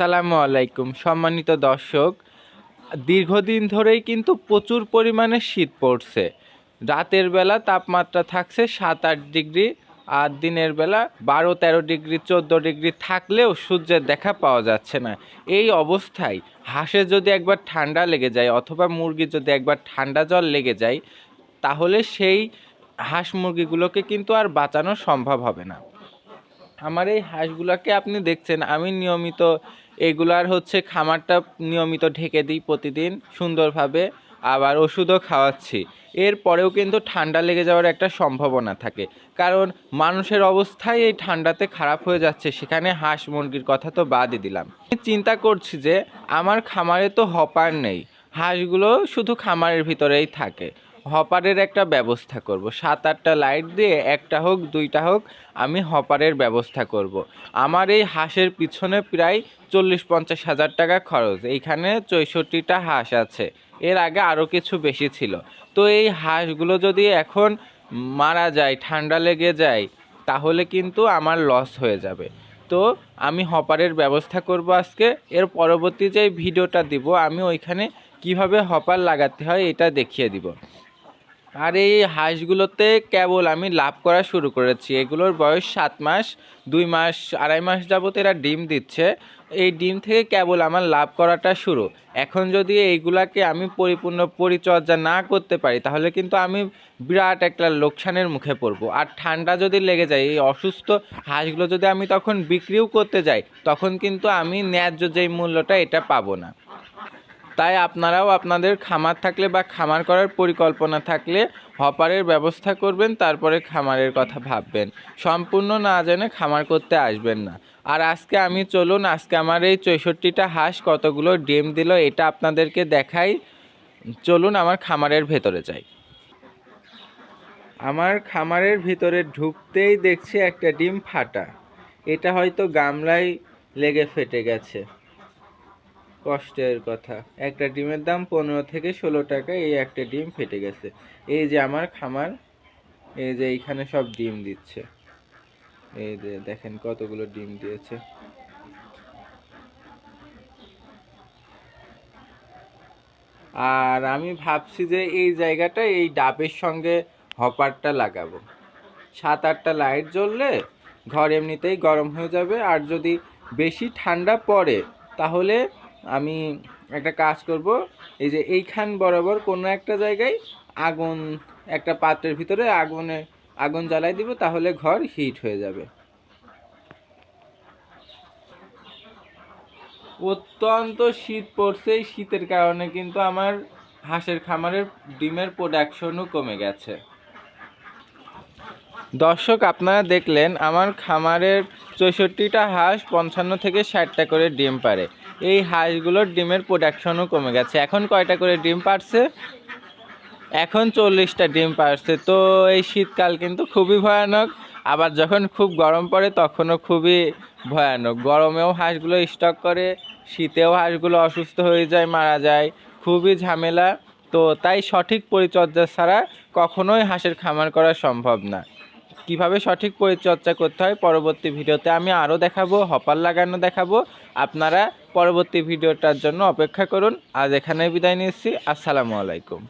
আসসালামু আলাইকুম, সম্মানিত দর্শক। দীর্ঘদিন ধরেই কিন্তু প্রচুর পরিমাণে শীত পড়ছে। রাতের বেলা তাপমাত্রা থাকছে সাত আট ডিগ্রি, আর দিনের বেলা বারো তেরো ডিগ্রি, চোদ্দ ডিগ্রি থাকলেও সূর্যের দেখা পাওয়া যাচ্ছে না। এই অবস্থায় হাঁসে যদি একবার ঠান্ডা লেগে যায় অথবা মুরগি যদি একবার ঠান্ডা জল লেগে যায়, তাহলে সেই হাঁস মুরগিগুলোকে কিন্তু আর বাঁচানো সম্ভব হবে না। আমার এই হাঁসগুলোকে আপনি দেখছেন, আমি নিয়মিত এগুলার হচ্ছে খামারটা নিয়মিত ঢেকে দিই প্রতিদিন সুন্দরভাবে, আবার ওষুধও খাওয়াচ্ছি। এরপরেও কিন্তু ঠান্ডা লেগে যাওয়ার একটা সম্ভাবনা থাকে। কারণ মানুষের অবস্থাই এই ঠান্ডাতে খারাপ হয়ে যাচ্ছে, সেখানে হাঁস মুরগির কথা তো বাদই দিলাম। আমি চিন্তা করছি যে, আমার খামারে তো হপার নেই, হাঁসগুলো শুধু খামারের ভিতরেই থাকে। হপারের একটা ব্যবস্থা করব। সাত, আটটা লাইট দিয়ে একটা হোক, দুইটা হোক, আমি হপারের ব্যবস্থা করব। আমার এই হাঁসের পিছনে প্রায় চল্লিশ, পঞ্চাশ হাজার টাকা খরচ। এইখানে চৌষট্টিটা হাঁস আছে। এর আগে আরও কিছু বেশি ছিল। তো এই হাঁসগুলো যদি এখন মারা যায়, ঠান্ডা লেগে যায়, তাহলে কিন্তু আমার লস হয়ে যাবে। তো আমি হপারের ব্যবস্থা করব আজকে। এর পরবর্তী যে ভিডিওটা দিব, আমি ওইখানে কীভাবে হপার লাগাতে হয়, এটা দেখিয়ে দিব। আর এই হাঁসগুলোতে কেবল আমি লাভ করা শুরু করেছি। এগুলোর বয়স সাত মাস, দুই মাস, আড়াই মাস যাবত এরা ডিম দিচ্ছে। এই ডিম থেকে কেবল আমার লাভ করাটা শুরু। এখন যদি এইগুলাকে আমি পরিপূর্ণ পরিচর্যা না করতে পারি, তাহলে কিন্তু আমি বিরাট একটা লোকসানের মুখে পড়ব। আর ঠান্ডা যদি লেগে যায়, এই অসুস্থ হাঁসগুলো যদি আমি তখন বিক্রিও করতে যাই, তখন কিন্তু আমি ন্যায্য যেই মূল্যটা এটা পাবো না। তাই আপনারাও আপনাদের খামার থাকলে বা খামার করার পরিকল্পনা থাকলে হপারের ব্যবস্থা করবেন, তারপরে খামারের কথা ভাববেন। সম্পূর্ণ না জেনে খামার করতে আসবেন না। আর আজকে আমি চলুন, আজকে আমার এই চৌষট্টিটা হাঁস কতগুলো ডিম দিল এটা আপনাদেরকে দেখাই। চলুন আমার খামারের ভেতরে যাই। আমার খামারের ভিতরে ঢুকতেই দেখছি একটা ডিম ফাটা। এটা হয়তো গামলায় লেগে ফেটে গেছে। কষ্টের কথা। একটা ডিমের দাম পনেরো থেকে ষোলো টাকা এই একটা ডিম ফেটে গেছে। এই যে আমার খামার, এই যে এইখানে সব ডিম দিচ্ছে। এই যে দেখেন কতগুলো ডিম দিয়েছে। আর আমি ভাবছি যে এই জায়গাটা এই ডাবের সঙ্গে হপারটা লাগাবো। সাত আটটা লাইট জ্বললে ঘর এমনিতেই গরম হয়ে যাবে। আর যদি বেশি ঠান্ডা পড়ে, তাহলে আমি একটা কাজ করব, এই যে এইখান বরাবর কোনো একটা জায়গায় আগুন, একটা পাত্রের ভিতরে আগুনে, আগুন জ্বালাই দিব, তাহলে ঘর হিট হয়ে যাবে। অত্যন্ত শীত পড়ছে, এই শীতের কারণে কিন্তু আমার হাঁসের খামারের ডিমের প্রোডাকশনও কমে গেছে। দর্শক, আপনারা দেখলেন আমার খামারের চৌষট্টিটা হাঁস পঞ্চান্ন থেকে ষাটটা করে ডিম পারে এই হাঁসগুলোর ডিমের প্রোডাকশনও কমে গেছে। এখন কয়টা করে ডিম পারছে এখন চল্লিশটা ডিম পারছে তো এই শীতকাল কিন্তু খুবই ভয়ানক। আবার যখন খুব গরম পড়ে, তখনও খুবই ভয়ানক। গরমেও হাঁসগুলো স্টক করে, শীতেও হাঁসগুলো অসুস্থ হয়ে যায়, মারা যায়। খুবই ঝামেলা। তো তাই সঠিক পরিচর্যা ছাড়া কখনোই হাঁসের খামার করা সম্ভব না। কীভাবে সঠিক পরিচর্যা করতে হয় পরবর্তী ভিডিওতে আমি আরও দেখাবো, হপার লাগানো দেখাবো। আপনারা পরবর্তী ভিডিওটার জন্য অপেক্ষা করুন। আজ এখানে বিদায় নিচ্ছি। আসসালামু আলাইকুম।